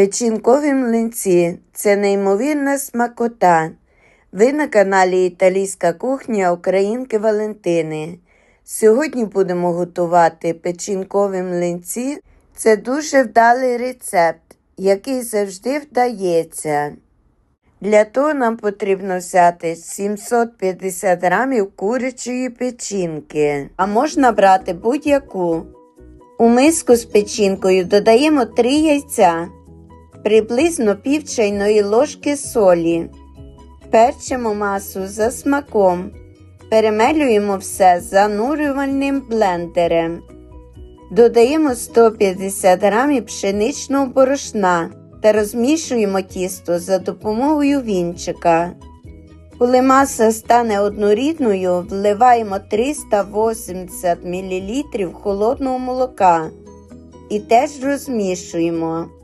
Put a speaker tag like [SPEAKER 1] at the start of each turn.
[SPEAKER 1] Печінкові млинці це неймовірна смакота. Ви на каналі Італійська кухня Українки Валентини. Сьогодні будемо готувати печінкові млинці. Це дуже вдалий рецепт, який завжди вдається. Для того нам потрібно взяти 750 грамів курячої печінки, а можна брати будь-яку. У миску з печінкою додаємо 3 яйця, приблизно пів чайної ложки солі. Перчимо масу за смаком. Перемелюємо все занурювальним блендером. Додаємо 150 грамів пшеничного борошна та розмішуємо тісто за допомогою вінчика. Коли маса стане однорідною, вливаємо 380 мл холодного молока і теж розмішуємо.